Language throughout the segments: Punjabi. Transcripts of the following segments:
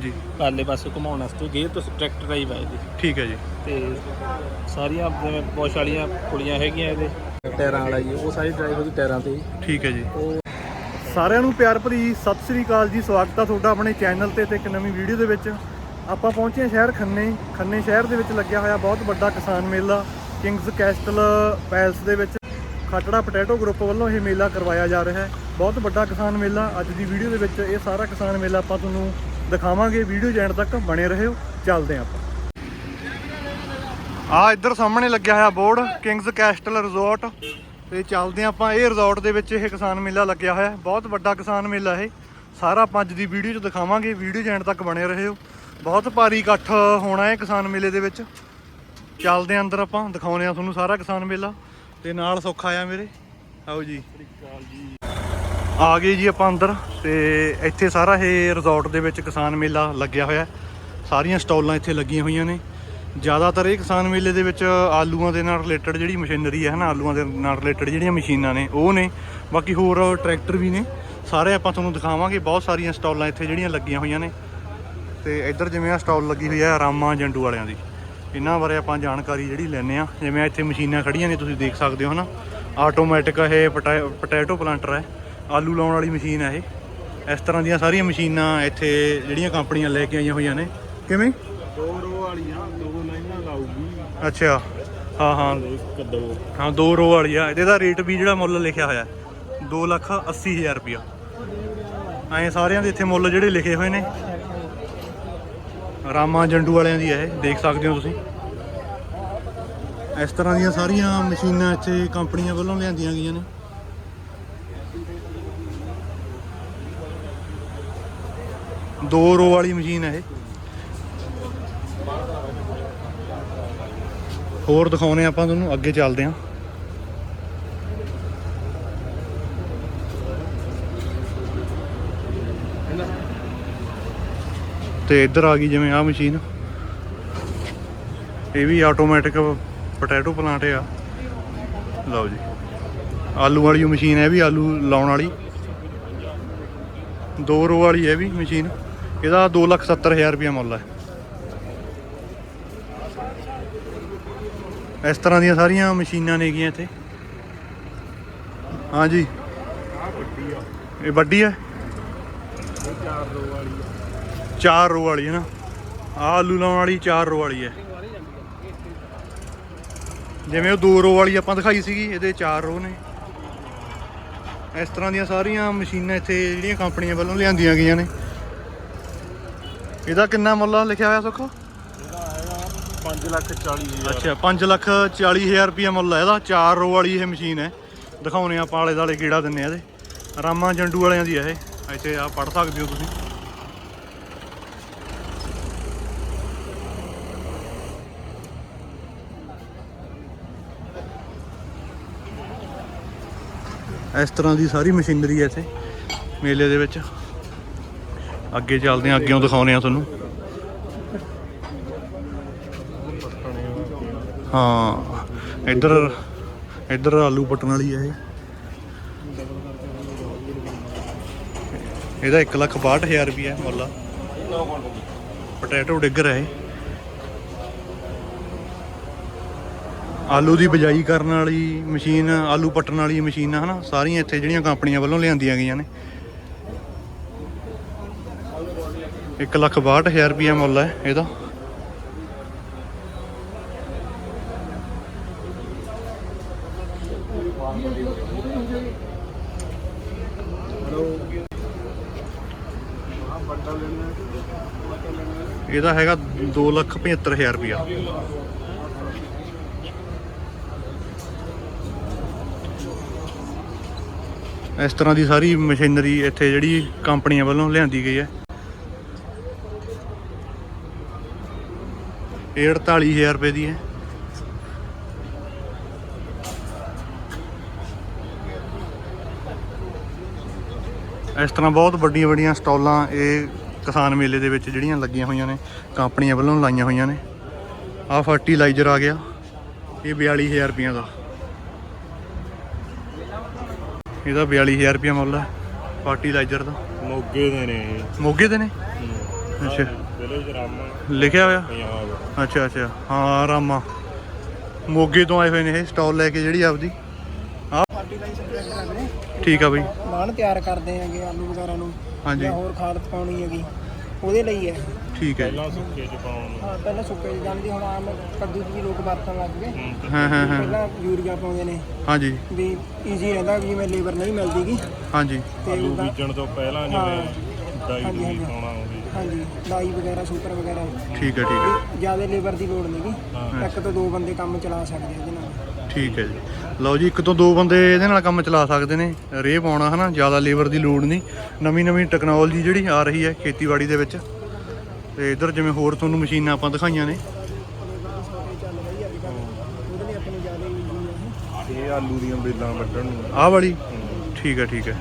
ਜੀ। ਪਾਲੇ ਪਾਸੇ ਘੁਮਾਉਣ ਵਾਸਤੇ। ਗੇਅਰ ਤੋਂ ਟਰੈਕਟਰ ਡਰਾਈਵ ਆ ਇਹਦੀ। ਠੀਕ ਹੈ ਜੀ। ਤੇ ਸਾਰੀਆਂ ਜਿਵੇਂ ਪੁਸ਼ ਵਾਲੀਆਂ ਪੁਲੀਆਂ ਹੈਗੀਆਂ ਇਹਦੇ। ਟਾਇਰਾਂ ਵਾਲਾ ਜੀ ਉਹ ਸਾਰੀ ਡਰਾਈਵ ਉਹਦੀ ਟਾਇਰਾਂ ਤੇ। ਠੀਕ ਹੈ ਜੀ। ਉਹ ਸਾਰਿਆਂ ਨੂੰ ਪਿਆਰ ਭਰੀ ਸਤਿ ਸ੍ਰੀ ਅਕਾਲ ਜੀ। ਸਵਾਗਤ ਹੈ ਤੁਹਾਡਾ ਆਪਣੇ ਚੈਨਲ ਤੇ ਤੇ ਇੱਕ ਨਵੀਂ ਵੀਡੀਓ ਦੇ ਵਿੱਚ। ਆਪਾਂ ਪਹੁੰਚੇ ਹਾਂ ਸ਼ਹਿਰ ਖੰਨੇ। ਖੰਨੇ ਸ਼ਹਿਰ ਦੇ ਵਿੱਚ ਲੱਗਿਆ ਹੋਇਆ ਬਹੁਤ ਵੱਡਾ ਕਿਸਾਨ ਮੇਲਾ ਕਿੰਗਸ ਕੈਸਟਲ ਪੈਲਸ ਦੇ ਵਿੱਚ। ਖਟੜਾ ਪੋਟੈਟੋ ਗਰੁੱਪ ਵੱਲੋਂ ਇਹ ਮੇਲਾ ਕਰਵਾਇਆ ਜਾ ਰਿਹਾ ਹੈ। ਬਹੁਤ ਵੱਡਾ ਕਿਸਾਨ ਮੇਲਾ। ਅੱਜ ਦੀ ਵੀਡੀਓ ਦੇ ਵਿੱਚ ਇਹ ਸਾਰਾ ਕਿਸਾਨ ਮੇਲਾ ਆਪਾਂ ਤੁਹਾਨੂੰ ਦਿਖਾਵਾਂਗੇ, ਵੀਡੀਓ ਜੈਂਡ ਤੱਕ ਬਣੇ ਰਹੋ, ਚੱਲਦੇ ਹਾਂ ਆਪਾਂ। ਆ ਇੱਧਰ ਸਾਹਮਣੇ ਲੱਗਿਆ ਹੋਇਆ ਬੋਰਡ ਕਿੰਗਸ ਕੈਸਟਲ ਰਿਜ਼ੋਰਟ। ਤੇ ਚੱਲਦੇ ਹਾਂ ਆਪਾਂ, ਇਹ ਰਿਜ਼ੋਰਟ ਦੇ ਵਿੱਚ ਇਹ ਕਿਸਾਨ ਮੇਲਾ ਲੱਗਿਆ ਹੋਇਆ, ਬਹੁਤ ਵੱਡਾ ਕਿਸਾਨ ਮੇਲਾ ਇਹ। ਸਾਰਾ ਆਪਾਂ ਅੱਜ ਦੀ ਵੀਡੀਓ 'ਚ ਦਿਖਾਵਾਂਗੇ, ਵੀਡੀਓ ਜੈਂਡ ਤੱਕ ਬਣੇ ਰਹੋ। ਬਹੁਤ ਭਾਰੀ ਇਕੱਠ ਹੋਣਾ ਹੈ ਕਿਸਾਨ ਮੇਲੇ ਦੇ ਵਿੱਚ। ਚੱਲਦੇ ਹਾਂ ਅੰਦਰ ਆਪਾਂ, ਦਿਖਾਉਂਦੇ ਹਾਂ ਤੁਹਾਨੂੰ ਸਾਰਾ ਕਿਸਾਨ ਮੇਲਾ। ਤੇ ਨਾਲ ਸੁੱਖ ਆਇਆ ਮੇਰੇ। ਆਓ ਜੀ। ਆ ਗਏ ਜੀ ਆਪਾਂ ਅੰਦਰ ਤੇ ਇੱਥੇ ਸਾਰਾ ਇਹ ਰਿਜ਼ੋਰਟ ਦੇ ਵਿੱਚ ਕਿਸਾਨ ਮੇਲਾ ਲੱਗਿਆ ਹੋਇਆ ਸਾਰੀਆਂ ਸਟਾਲਾਂ ਇੱਥੇ ਲੱਗੀਆਂ ਹੋਈਆਂ ਨੇ। ਜ਼ਿਆਦਾਤਰ ਇਹ ਕਿਸਾਨ ਮੇਲੇ ਦੇ ਵਿੱਚ ਆਲੂਆਂ ਦੇ ਨਾਲ ਰਿਲੇਟਡ ਜਿਹੜੀ ਮਸ਼ੀਨਰੀ ਹੈ ਨਾ, ਆਲੂਆਂ ਦੇ ਨਾਲ ਰਿਲੇਟਡ ਜਿਹੜੀਆਂ ਮਸ਼ੀਨਾਂ ਨੇ, ਉਹ ਨੇ। ਬਾਕੀ ਹੋਰ ਟਰੈਕਟਰ ਵੀ ਨੇ। ਸਾਰੇ ਆਪਾਂ ਤੁਹਾਨੂੰ ਦਿਖਾਵਾਂਗੇ, ਬਹੁਤ ਸਾਰੀਆਂ ਸਟਾਲਾਂ ਇੱਥੇ ਜਿਹੜੀਆਂ ਲੱਗੀਆਂ ਹੋਈਆਂ ਨੇ। ਤੇ ਇੱਧਰ ਜਿਵੇਂ ਆ ਸਟਾਲ ਲੱਗੀ ਹੋਈ ਹੈ, ਰਾਮਾ ਜੰਡੂ ਵਾਲਿਆਂ ਦੀ। ਇਹਨਾਂ ਬਾਰੇ ਆਪਾਂ ਜਾਣਕਾਰੀ ਜਿਹੜੀ ਲੈਣੇ ਆ ਜਿਵੇਂ ਇੱਥੇ ਮਸ਼ੀਨਾਂ ਖੜੀਆਂ ਨੇ, ਤੁਸੀਂ ਦੇਖ ਸਕਦੇ ਹੋ ਹਨਾ। ਆਟੋਮੈਟਿਕ ਇਹ ਪਟਾ- ਪੋਟੈਟੋ ਪਲਾਂਟਰ ਹੈ। ਆਲੂ ਲਾਉਣ ਵਾਲੀ ਮਸ਼ੀਨ ਹੈ ਇਹ। ਇਸ ਤਰ੍ਹਾਂ ਦੀਆਂ ਸਾਰੀਆਂ ਮਸ਼ੀਨਾਂ ਇੱਥੇ ਜਿਹੜੀਆਂ ਕੰਪਨੀਆਂ ਲੈ ਕੇ ਆਈਆਂ ਹੋਈਆਂ ਨੇ। ਕਿਵੇਂ? ਦੋ ਰੋ ਵਾਲੀਆਂ ਦੋ ਲਾਈਨਾਂ ਲਾਊਗੀ। ਅੱਛਾ। ਹਾਂ ਹਾਂ। ਦੋ ਹਾਂ ਦੋ ਰੋ ਵਾਲੀ ਆ। ਇਹਦਾ ਰੇਟ ਵੀ ਜਿਹੜਾ ਮੁੱਲ ਲਿਖਿਆ ਹੋਇਆ 2 ਲੱਖ 80 ਹਜ਼ਾਰ ਰੁਪਇਆ। ਐਂ ਸਾਰਿਆਂ ਦੇ ਇੱਥੇ ਮੁੱਲ ਜਿਹੜੇ ਲਿਖੇ ਹੋਏ ਨੇ। ਰਾਮਾ ਜੰਡੂ ਵਾਲਿਆਂ ਦੀ ਹੈ ਇਹ ਦੇਖ ਸਕਦੇ ਹੋ ਤੁਸੀਂ। ਇਸ ਤਰ੍ਹਾਂ ਦੀਆਂ ਸਾਰੀਆਂ ਮਸ਼ੀਨਾਂ ਇੱਥੇ ਕੰਪਨੀਆਂ ਵੱਲੋਂ ਲਿਆਂਦੀਆਂ ਗਈਆਂ ਨੇ। ਦੋ ਰੋ ਵਾਲੀ ਮਸ਼ੀਨ ਹੈ ਇਹ। ਹੋਰ ਦਿਖਾਉਨੇ ਆਪਾਂ ਤੁਹਾਨੂੰ, ਅੱਗੇ ਚੱਲਦੇ ਹਾਂ। ਤੇ ਇੱਧਰ ਆ ਗਈ ਜਿਵੇਂ ਆਹ ਮਸ਼ੀਨ। ਇਹ ਵੀ ਆਟੋਮੈਟਿਕ ਪੋਟੈਟੋ ਪਲਾਂਟ ਆ। ਲਓ ਜੀ। ਆਲੂ ਵਾਲੀ ਮਸ਼ੀਨ ਹੈ ਇਹ ਵੀ, ਆਲੂ ਲਾਉਣ ਵਾਲੀ। ਦੋ ਰੋ ਵਾਲੀ ਹੈ ਇਹ ਵੀ ਮਸ਼ੀਨ। ਇਹਦਾ 270000 ਰੁਪਏ ਮੁੱਲ ਹੈ। ਇਸ ਤਰ੍ਹਾਂ ਦੀਆਂ ਸਾਰੀਆਂ ਮਸ਼ੀਨਾਂ ਨੇਗੀਆਂ ਇੱਥੇ। ਹਾਂਜੀ ਇਹ ਵੱਡੀ ਹੈ ਇਹ ਰੋ ਵਾਲੀ ਆ। ਚਾਰ ਰੋ ਵਾਲੀ ਹੈ ਨਾ। ਆਹ ਆਲੂ ਲਾਉਣ ਵਾਲੀ ਚਾਰ ਰੋ ਵਾਲੀ ਹੈ। ਜਿਵੇਂ ਉਹ ਦੋ ਰੋ ਵਾਲੀ ਆਪਾਂ ਦਿਖਾਈ ਸੀਗੀ, ਇਹਦੇ ਚਾਰ ਰੋ ਨੇ। ਇਸ ਤਰ੍ਹਾਂ ਦੀਆਂ ਸਾਰੀਆਂ ਮਸ਼ੀਨਾਂ ਇੱਥੇ ਜਿਹੜੀਆਂ ਕੰਪਨੀਆਂ ਵੱਲੋਂ ਲਿਆਂਦੀਆਂ ਗਈਆਂ ਨੇ। ਇਹਦਾ ਕਿੰਨਾ ਮੁੱਲ ਆ ਲਿਖਿਆ ਹੋਇਆ ਸੁੱਖ? ਇਹਦਾ ਹੈਗਾ 5 ਲੱਖ 40 ਹਜ਼ਾਰ। ਅੱਛਾ 5 ਲੱਖ 40 ਹਜ਼ਾਰ ਰੁਪਇਆ ਮੁੱਲ ਹੈ ਇਹਦਾ। ਚਾਰ ਰੋ ਵਾਲੀ ਇਹ ਮਸ਼ੀਨ ਹੈ। ਦਿਖਾਉਨੇ ਆਪਾਂ ਆਲੇ ਦਾਲੇ ਕੀੜਾ ਦਿੰਨੇ ਆ ਇਹਦੇ। ਰਾਮਾ ਜੰਡੂ ਵਾਲਿਆਂ ਦੀ ਹੈ ਇਹ। ਇੱਥੇ ਆ ਪੜ ਸਕਦੇ ਹੋ ਤੁਸੀਂ। ਇਸ ਤਰ੍ਹਾਂ ਦੀ ਸਾਰੀ ਮਸ਼ੀਨਰੀ ਹੈ ਇੱਥੇ ਮੇਲੇ ਦੇ ਵਿੱਚ। ਅੱਗੇ ਚੱਲਦੇ ਹਾਂ ਅੱਗੇੋਂ ਦਿਖਾਉਨੇ ਆ ਤੁਹਾਨੂੰ। ਹਾਂ, ਇੱਧਰ ਇੱਧਰ ਆਲੂ ਪਟਣ ਵਾਲੀ ਹੈ ਇਹ। ਇਹਦਾ 1 ਲੱਖ 62000 ਰੁਪਏ ਮੁੱਲ ਆ। ਪੋਟੈਟੋ ਡਿੱਗਰ ਹੈ ਇਹ। ਆਲੂ ਦੀ ਬਿਜਾਈ ਕਰਨ ਵਾਲੀ ਮਸ਼ੀਨ, ਆਲੂ ਪੱਟਣ ਵਾਲੀ ਮਸ਼ੀਨ, ਹਨਾ, ਸਾਰੀਆਂ ਇੱਥੇ ਜਿਹੜੀਆਂ ਕੰਪਨੀਆਂ ਵੱਲੋਂ ਲਿਆਂਦੀਆਂ ਗਈਆਂ ਨੇ। 1 ਲੱਖ 62000 ਰੁਪਏ ਮੁੱਲ ਹੈ ਇਹਦਾ। ਇਹਦਾ ਹੈਗਾ 2 ਲੱਖ 75000 ਰੁਪਇਆ ਇਸ ਤਰ੍ਹਾਂ ਦੀ ਸਾਰੀ ਮਸ਼ੀਨਰੀ ਇੱਥੇ ਜਿਹੜੀ ਕੰਪਨੀਆਂ ਵੱਲੋਂ ਲਿਆਂਦੀ ਗਈ ਹੈ। ਇਹ 48000 ਰੁਪਏ ਦੀ ਹੈ। ਇਸ ਤਰ੍ਹਾਂ ਬਹੁਤ ਵੱਡੀਆਂ ਵੱਡੀਆਂ ਸਟਾਲਾਂ ਇਹ ਕਿਸਾਨ ਮੇਲੇ ਦੇ ਵਿੱਚ ਜਿਹੜੀਆਂ ਲੱਗੀਆਂ ਹੋਈਆਂ ਨੇ ਕੰਪਨੀਆਂ ਵੱਲੋਂ ਲਾਈਆਂ ਹੋਈਆਂ ਨੇ। ਆਹ ਫਰਟੀਲਾਈਜ਼ਰ ਆ ਗਿਆ ਇਹ 42000 ਰੁਪਈਆਂ ਦਾ। ਇਹਦਾ 42000 ਰੁਪਈਆ ਮੁੱਲ ਹੈ ਫਰਟੀਲਾਈਜ਼ਰ ਦਾ। ਮੋਗੇ ਦੇ ਨੇ ਇਹ। ਮੋਗੇ ਦੇ ਨੇ? ਅੱਛਾ। ਵਿਲੇਜ ਰਾਮਾ ਲਿਖਿਆ ਹੋਇਆ? ਪੰਜਾਬ ਅੱਛਾ ਅੱਛਾ। ਹਾਂ ਰਾਮਾ ਮੋਗੇ ਤੋਂ ਆਏ ਹੋਏ ਨੇ ਇਹ ਸਟਾਲ ਲੈ ਕੇ ਜਿਹੜੀ ਆਪਦੀ। ਆ ਠੀਕ ਆ ਬਈ। ਮਾਣ ਤਿਆਰ ਕਰਦੇ ਹੈਗੇ ਆਲੂ ਵਗੈਰਾ ਨੂੰ। ਹਾਂਜੀ। ਹੋਰ ਖਾਦ ਪਾਉਣੀ ਹੈਗੀ। ਉਹਦੇ ਲਈ ਹੈ। ਠੀਕ ਹੈ। ਪਹਿਲਾਂ ਸੁੱਕੇ ਚ ਪਾਉਣ ਨੂੰ। ਹਾਂ ਪਹਿਲਾਂ ਸੁੱਕੇ ਚ ਜਾਂਦੀ ਹੁਣ ਆਮ ਕੱਦੂ ਵੀ ਲੋਕ ਵਰਤਣ ਲੱਗ ਗਏ। ਹਾਂ। ਹਾਂ ਹਾਂ ਪਹਿਲਾਂ ਯੂਰੀਆ ਪਾਉਂਦੇ ਨੇ। ਹਾਂਜੀ। ਵੀ ਈਜ਼ੀ ਰਹਿੰਦਾ ਵੀ ਜਿਵੇਂ ਲੇਬਰ ਨਹੀਂ ਮਿਲਦੀਗੀ ਹਾਂਜੀ। ਤੇ ਬੀਜਣ ਤੋਂ ਪਹਿਲਾਂ ਜਿਵੇਂ ਡਾਈ ਡੂਈ। ਪਾਉਣਾ ਹਾਂਜੀ ਡਾਈ ਵਗੈਰਾ ਸੁਪਰ ਵਗੈਰਾ। ਠੀਕ ਹੈ ਠੀਕ ਹੈ। ਜ਼ਿਆਦਾ ਲੇਬਰ ਦੀ ਲੋੜ ਨਹੀਂਗੀ ਹਾਂ। ਇੱਕ ਤੋਂ ਦੋ ਬੰਦੇ ਕੰਮ ਚਲਾ ਸਕਦੇ ਆ ਇਹਦੇ ਨਾਲ। ਠੀਕ ਹੈ ਜੀ। ਲਓ ਜੀ ਇੱਕ ਤੋਂ ਦੋ ਬੰਦੇ ਇਹਦੇ ਨਾਲ ਕੰਮ ਚਲਾ ਸਕਦੇ ਨੇ। ਰੇਹ ਪਾਉਣਾ ਹਨਾ? ਜ਼ਿਆਦਾ ਲੇਬਰ ਦੀ ਲੋੜ ਨਹੀਂ। ਨਵੀਂ ਨਵੀਂ ਟੈਕਨੋਲੋਜੀ ਜਿਹੜੀ ਆ ਰਹੀ ਹੈ ਖੇਤੀਬਾੜੀ ਦੇ ਵਿੱਚ। ਤੇ ਇਧਰ ਜਿਵੇਂ ਹੋਰ ਤੁਹਾਨੂੰ ਮਸ਼ੀਨਾਂ ਆਪਾਂ ਦਿਖਾਈਆਂ ਨੇ। ਇਹ ਆਲੂ ਦੀਆਂ ਬੇਲਾਂ ਵੱਢਣ ਨੂੰ। ਆਹ ਵਾਲੀ? ਠੀਕ ਹੈ ਠੀਕ ਹੈ।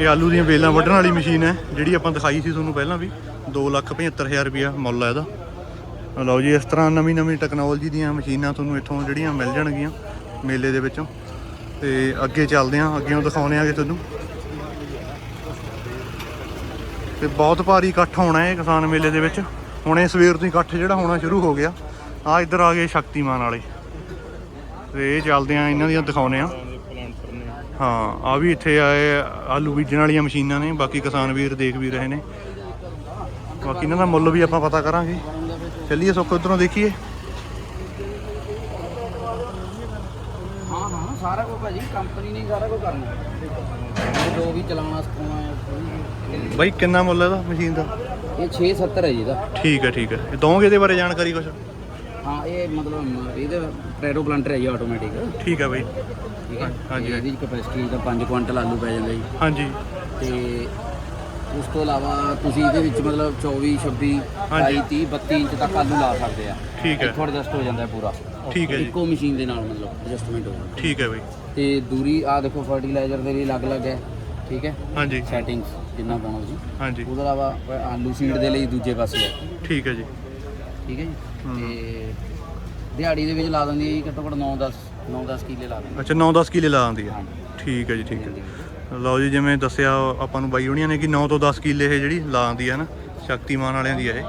ਇਹ ਆਲੂ ਦੀਆਂ ਵੇਲਾਂ ਵੱਢਣ ਵਾਲੀ ਮਸ਼ੀਨ ਹੈ, ਜਿਹੜੀ ਆਪਾਂ ਦਿਖਾਈ ਸੀ ਤੁਹਾਨੂੰ ਪਹਿਲਾਂ ਵੀ। 275000 ਰੁਪਿਆ ਮੁੱਲ ਹੈ ਇਹਦਾ। ਲਓ ਜੀ, ਇਸ ਤਰ੍ਹਾਂ ਨਵੀਂ ਨਵੀਂ ਟੈਕਨੋਲੋਜੀ ਦੀਆਂ ਮਸ਼ੀਨਾਂ ਤੁਹਾਨੂੰ ਇੱਥੋਂ ਜਿਹੜੀਆਂ ਮਿਲ ਜਾਣਗੀਆਂ ਮੇਲੇ ਦੇ ਵਿੱਚੋਂ। ਤੇ ਅੱਗੇ ਚੱਲਦੇ ਹਾਂ ਅੱਗੇੋਂ ਦਿਖਾਉਣੇ ਆਗੇ ਤੁਹਾਨੂੰ। ਤੇ ਬਹੁਤ ਭਾਰੀ ਇਕੱਠ ਹੋਣਾ ਹੈ ਕਿਸਾਨ ਮੇਲੇ ਦੇ ਵਿੱਚ। ਹੁਣੇ ਸਵੇਰ ਤੋਂ ਹੀ ਇਕੱਠ ਜਿਹੜਾ ਹੋਣਾ ਸ਼ੁਰੂ ਹੋ ਗਿਆ। ਆ ਇੱਧਰ ਆ ਗਏ ਸ਼ਕਤੀਮਾਨ ਵਾਲੇ। ਤੇ ਇਹ ਚੱਲਦੇ ਆ ਇਹਨਾਂ ਦੀਆਂ ਦਿਖਾਉਣੇ ਆ ਹਾਂ ਆ ਵੀ ਇੱਥੇ ਆਏ ਆਲੂ ਬੀਜਣ ਵਾਲੀਆਂ ਮਸ਼ੀਨਾਂ ਨੇ ਬਾਕੀ ਕਿਸਾਨ ਵੀਰ ਦੇਖ ਵੀ ਰਹੇ ਨੇ। ਬਾਕੀ ਇਹਨਾਂ ਦਾ ਮੁੱਲ ਵੀ ਆਪਾਂ ਪਤਾ ਕਰਾਂਗੇ। ਚੱਲੀਏ ਸੁੱਖ ਉਧਰੋਂ ਦੇਖੀਏ। ਹਾਂ ਹਾਂ ਸਾਰਾ ਕੁਝ ਭਾਜੀ ਕੰਪਨੀ ਨੇ ਸਾਰਾ ਕੁਝ ਕਰਨਾ। ਜੋ ਵੀ ਚਲਾਉਣਾ ਸਿਖਾਉਣਾ ਹੈ। ਬਾਈ ਕਿੰਨਾ ਮੁੱਲ ਹੈ ਇਹਦਾ ਮਸ਼ੀਨ ਦਾ? ਇਹ 670 ਹੈ ਜੀ ਇਹਦਾ। ਠੀਕ ਹੈ ਠੀਕ ਹੈ। ਦੋਗੇ ਇਹਦੇ ਬਾਰੇ ਜਾਣਕਾਰੀ ਕੁਛ? ਹਾਂ ਇਹ ਮਤਲਬ ਇਹਦੇ ਟ੍ਰੈਡੋ ਪਲਾਂਟਰ ਹੈ ਜੀ ਆਟੋਮੈਟਿਕ ਠੀਕ ਹੈ ਬਾਈ। ਠੀਕ ਹੈ ਹਾਂਜੀ। ਇਹਦੀ ਕਪੈਸਿਟੀ ਦਾ 5 ਕੁਇੰਟਲ ਆਲੂ ਪੈ ਜਾਂਦਾ ਜੀ। ਹਾਂਜੀ। ਤੇ ਉਸ ਤੋਂ ਇਲਾਵਾ ਤੁਸੀਂ ਇਹਦੇ ਵਿੱਚ ਮਤਲਬ 24 26 ਹਾਂਜੀ। 28 30 32 ਇੰਚ ਤੱਕ ਆਲੂ ਲਾ ਸਕਦੇ ਆ। ਠੀਕ ਹੈ ਇੱਥੋਂ ਐਡਜਸਟ ਹੋ ਜਾਂਦਾ ਹੈ ਪੂਰਾ। ਠੀਕ ਹੈ ਜੀ। ਇੱਕੋ ਮਸ਼ੀਨ ਦੇ ਨਾਲ ਮਤਲਬ ਐਡਜਸਟਮੈਂਟ ਹੋ ਜਾਂਦਾ। ਠੀਕ ਹੈ ਬਾਈ। ਤੇ ਦੂਰੀ ਆ ਦੇਖੋ ਫਰਟੀਲਾਈਜ਼ਰ ਦੇ ਲਈ ਅਲੱਗ-ਅਲੱਗ ਹੈ। ਠੀਕ ਹੈ? ਹਾਂਜੀ। ਸੈਟਿੰਗਸ ਜਿੰਨਾ ਪਾਉਣਾ ਤੁਸੀਂ। ਹਾਂਜੀ। ਉਹਦੇ ਇਲਾਵਾ ਆਲੂ ਸੀਡ ਦੇ ਲਈ ਦੂਜੇ ਪਾਸੇ ਹੈ। ਠੀਕ ਹੈ ਜੀ। ਠੀਕ ਹੈ ਜੀ? ਤੇ ਦਿਹਾੜੀ ਦੇ ਵਿੱਚ ਲਾ ਦਿੰਦੀ ਹੈ ਜੀ ਘੱਟੋ ਘੱਟ 9 10 9 10 ਕਿੱਲੇ ਲਾ ਦਿੰਦੀ ਅੱਛਾ 9-10 ਕਿੱਲੇ ਲਾ ਆਉਂਦੀ ਹੈ। ਠੀਕ ਹੈ ਜੀ ਠੀਕ ਹੈ। ਲਓ ਜੀ ਜਿਵੇਂ ਦੱਸਿਆ ਆਪਾਂ ਨੂੰ ਬਾਈ ਹੋਣੀਆਂ ਨੇ ਕਿ 9 ਤੋਂ 10 ਕਿੱਲੇ ਇਹ ਜਿਹੜੀ ਲਾ ਆਉਂਦੀ ਹੈ ਨਾ ਸ਼ਕਤੀਮਾਨ ਵਾਲਿਆਂ ਦੀ ਹੈ ਇਹ।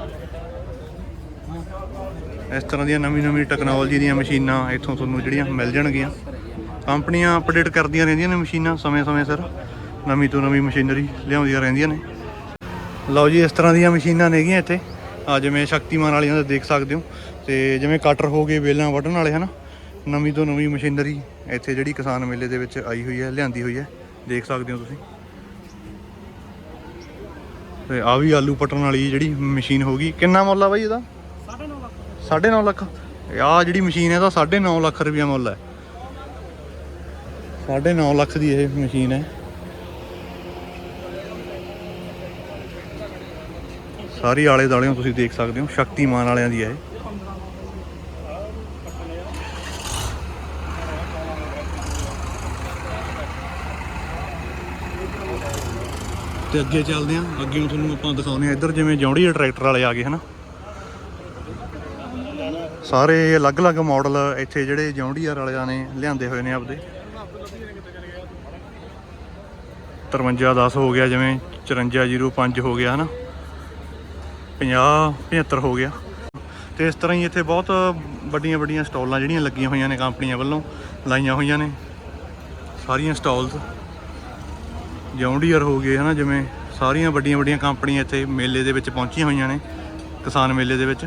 ਇਸ ਤਰ੍ਹਾਂ ਦੀਆਂ ਨਵੀਂ ਨਵੀਂ ਟੈਕਨੋਲੋਜੀ ਦੀਆਂ ਮਸ਼ੀਨਾਂ ਇੱਥੋਂ ਤੁਹਾਨੂੰ ਜਿਹੜੀਆਂ ਮਿਲ ਜਾਣਗੀਆਂ। ਕੰਪਨੀਆਂ ਅਪਡੇਟ ਕਰਦੀਆਂ ਰਹਿੰਦੀਆਂ ਨੇ ਮਸ਼ੀਨਾਂ ਸਮੇਂ-ਸਮੇਂ ਸਿਰ। ਨਵੀਂ ਤੋਂ ਨਵੀਂ ਮਸ਼ੀਨਰੀ ਲਿਆਉਂਦੀਆਂ ਰਹਿੰਦੀਆਂ ਨੇ। ਲਓ ਜੀ ਇਸ ਤਰ੍ਹਾਂ ਦੀਆਂ ਮਸ਼ੀਨਾਂ ਨੇਗੀਆਂ ਇੱਥੇ। ਆ ਜਿਵੇਂ ਸ਼ਕਤੀਮਾਨ ਵਾਲੀਆਂ ਦਾ ਦੇਖ ਸਕਦੇ ਹੋ। ਤੇ ਜਿਵੇਂ ਕਟਰ ਹੋ ਗਏ, ਵੇਲਾਂ ਵੱਢਣ ਵਾਲੇ, ਹਨਾ? ਨਵੀਂ ਤੋਂ ਨਵੀਂ ਮਸ਼ੀਨਰੀ ਇੱਥੇ ਜਿਹੜੀ ਕਿਸਾਨ ਮੇਲੇ ਦੇ ਵਿੱਚ ਆਈ ਹੋਈ ਹੈ, ਲਿਆਂਦੀ ਹੋਈ ਹੈ। ਦੇਖ ਸਕਦੇ ਹੋ ਤੁਸੀਂ। ਤੇ ਆ ਵੀ ਆਲੂ ਪਟਣ ਵਾਲੀ ਜਿਹੜੀ ਮਸ਼ੀਨ ਹੋ ਗਈ। ਕਿੰਨਾ ਮੁੱਲ ਆ ਬਾਈ ਇਹਦਾ? 9.5 ਲੱਖ। ਆ ਜਿਹੜੀ ਮਸ਼ੀਨ ਹੈ, ਇਹਦਾ 9.5 ਲੱਖ ਰੁਪਇਆ ਮੁੱਲ ਹੈ। 9.5 ਲੱਖ ਦੀ ਇਹ ਮਸ਼ੀਨ ਹੈ। ਸਾਰੀ ਆਲੇ ਦਾਲਿਓਂ ਤੁਸੀਂ ਦੇਖ ਸਕਦੇ ਹੋ, ਸ਼ਕਤੀਮਾਨ ਵਾਲਿਆਂ ਦੀ ਹੈ ਇਹ। ਤੇ ਅੱਗੇ ਚੱਲਦੇ ਆਂ ਅੱਗੇ ਨੂੰ ਤੁਹਾਨੂੰ ਆਪਾਂ ਦਿਖਾਉਂਦੇ ਆ ਇੱਧਰ ਜਿਵੇਂ ਜੌਂਡੀ ਟਰੈਕਟਰ ਵਾਲੇ ਆ ਗਏ, ਹਨਾ? ਸਾਰੇ ਅਲੱਗ-ਅਲੱਗ ਮਾਡਲ ਇੱਥੇ ਜਿਹੜੇ ਜੌਂਡੀਆਰ ਵਾਲਿਆਂ ਨੇ ਲਿਆਂਦੇ ਹੋਏ ਨੇ ਆਪਦੇ। 5310 ਹੋ ਗਿਆ, ਜਿਵੇਂ 5405 ਹੋ ਗਿਆ, ਹਨਾ? 50 75 ਹੋ ਗਿਆ। ਤੇ ਇਸ ਤਰ੍ਹਾਂ ਹੀ ਇੱਥੇ ਬਹੁਤ ਵੱਡੀਆਂ ਵੱਡੀਆਂ ਸਟਾਲਾਂ ਜਿਹੜੀਆਂ ਲੱਗੀਆਂ ਹੋਈਆਂ ਨੇ ਕੰਪਨੀਆਂ ਵੱਲੋਂ, ਲਾਈਆਂ ਹੋਈਆਂ ਨੇ। ਸਾਰੀਆਂ ਸਟਾਲਸ ਜੌਂਡੀਅਰ ਹੋ ਗਏ, ਹਨਾ, ਜਿਵੇਂ ਸਾਰੀਆਂ ਵੱਡੀਆਂ ਵੱਡੀਆਂ ਕੰਪਨੀਆਂ ਇੱਥੇ ਮੇਲੇ ਦੇ ਵਿੱਚ ਪਹੁੰਚੀਆਂ ਹੋਈਆਂ ਨੇ, ਕਿਸਾਨ ਮੇਲੇ ਦੇ ਵਿੱਚ।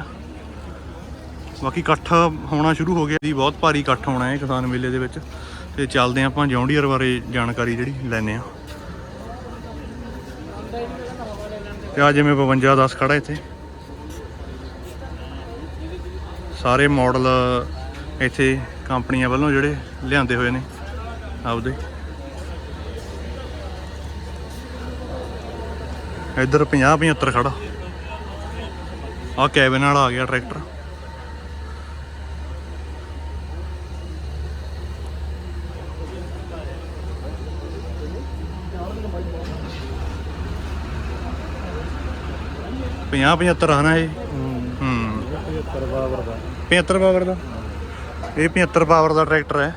ਬਾਕੀ ਇਕੱਠ ਹੋਣਾ ਸ਼ੁਰੂ ਹੋ ਗਿਆ ਜੀ, ਬਹੁਤ ਭਾਰੀ ਇਕੱਠ ਹੋਣਾ ਹੈ ਕਿਸਾਨ ਮੇਲੇ ਦੇ ਵਿੱਚ। ਤੇ ਚੱਲਦੇ ਹਾਂ ਆਪਾਂ ਜੌਂਡੀਅਰ ਬਾਰੇ ਜਾਣਕਾਰੀ ਜਿਹੜੀ ਲੈਣੇ ਆ ਤੇ ਆ ਜਿਵੇਂ 52 10 ਖੜਾ ਇੱਥੇ। ਸਾਰੇ ਮਾਡਲ ਇੱਥੇ ਕੰਪਨੀਆਂ ਵੱਲੋਂ ਜਿਹੜੇ ਲਿਆਂਦੇ ਹੋਏ ਨੇ ਆਪਦੇ। ਇੱਧਰ 50 75 ਖੜਾ। ਆ ਕੈਬਨ ਵਾਲਾ ਆ ਗਿਆ ਟਰੈਕਟਰ। ਪੰਜਾਹ 75 ਹਨਾ ਇਹ? ਹੂੰ। 75 ਪਾਵਰ ਦਾ। 75 ਪਾਵਰ ਦਾ? ਇਹ 75 ਪਾਵਰ ਦਾ ਟਰੈਕਟਰ ਹੈ।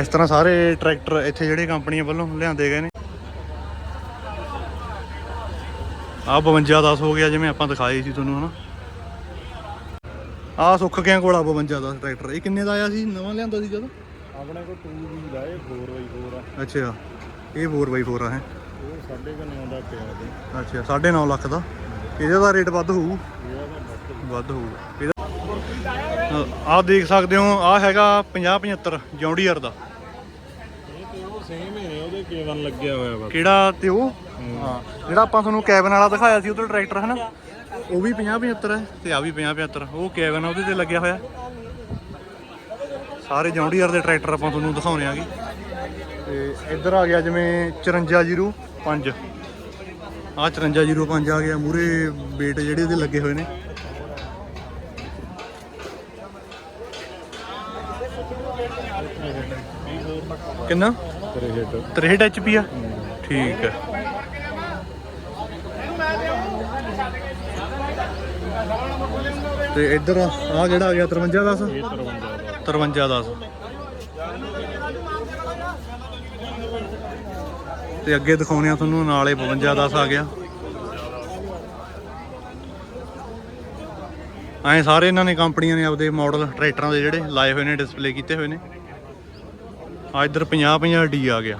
ਇਸ ਤਰ੍ਹਾਂ ਸਾਰੇ ਟਰੈਕਟਰ ਇੱਥੇ ਜਿਹੜੇ ਕੰਪਨੀਆਂ ਵੱਲੋਂ ਲਿਆਂਦੇ ਗਏ ਨੇ। ਆ 52 10 ਹੋ ਗਿਆ ਜਿਵੇਂ ਆਪਾਂ ਦਿਖਾਏ ਸੀ ਤੁਹਾਨੂੰ ਹਨਾ। ਆ ਸੁੱਖ ਗਿਆ ਕੋਲ 52 10 ਟਰੈਕਟਰ ਇਹ ਕਿੰਨੇ ਦਾ ਆਇਆ ਸੀ? ਨਵਾਂ ਲਿਆਂਦਾ ਸੀ ਜਦੋਂ? ਆਪਣੇ ਕੋਲ 2 ਵੀ ਲਾਏ 4x4 ਆ। ਅੱਛਾ। ਇਹ 4x4 ਆ ਹੈ। ਉਹ ਪਿਆ ਅੱਛਾ 9.5 ਲੱਖ ਦਾ। ਇਹਦਾ ਦਾ ਰੇਟ ਵੱਧ ਹੋਊ? ਇਹਦਾ ਤਾਂ ਵੱਧ ਵੱਧ ਹੋਊ। ਇਹਦਾ ਆਹ ਦੇਖ ਸਕਦੇ ਹੋ ਆ ਹੈਗਾ 50 75 ਜੌਂਡੀਅਰ ਦਾ। ਇਹ ਤੇ ਉਹ ਸੇਮ ਹੀ ਨੇ ਉਹਦੇ ਕੇਵਨ ਲੱਗਿਆ ਹੋਇਆ ਬਸ ਕਿਹੜਾ ਤੇ ਉਹ? ਹਾਂ। ਜਿਹੜਾ ਆਪਾਂ ਤੁਹਾਨੂੰ ਕੈਬਨ ਵਾਲਾ ਦਿਖਾਇਆ ਸੀ ਉਹਦਾ ਟਰੈਕਟਰ ਹਨਾ? ਉਹ ਵੀ 50 75 ਹੈ ਤੇ ਆ ਵੀ 50 75 ਉਹ ਕੈਬਨ ਉਹਦੇ ਤੇ ਲੱਗਿਆ ਹੋਇਆ। ਸਾਰੇ ਜੌਂਡੀਅਰ ਦੇ ਟਰੈਕਟਰ ਆਪਾਂ ਤੁਹਾਨੂੰ ਦਿਖਾਉਣੇ ਆਗੇ। ਇੱਧਰ ਆ ਗਿਆ ਜਿਵੇਂ 5405 ਆ 5405 ਆ ਗਿਆ ਮੂਰੇ ਵੇਟ ਜਿਹੜੇ ਉਹਦੇ ਲੱਗੇ ਹੋਏ ਨੇ। ਕਿੰਨਾ? ਤੇਰੇ ਹਿੱਟ 63 ਐਚਪੀ ਆ? ਠੀਕ ਹੈ ਤੇ ਇੱਧਰ ਆ ਜਿਹੜਾ ਆ ਗਿਆ 53 10 ਇਹ 53 53 10 ਤੇ ਅੱਗੇ ਦਿਖਾਉਣੇ ਆ ਤੁਹਾਨੂੰ ਨਾਲੇ 52 10 ਆ ਗਿਆ। ਐਂ ਸਾਰੇ ਇਹਨਾਂ ਨੇ ਕੰਪਨੀਆਂ ਨੇ ਆਪਦੇ ਮਾਡਲ ਟਰੈਕਟਰਾਂ ਦੇ ਜਿਹੜੇ ਲਾਏ ਹੋਏ ਨੇ ਡਿਸਪਲੇ ਕੀਤੇ ਹੋਏ ਨੇ। ਆ ਇੱਧਰ 50 50 ਡੀ ਆ ਗਿਆ।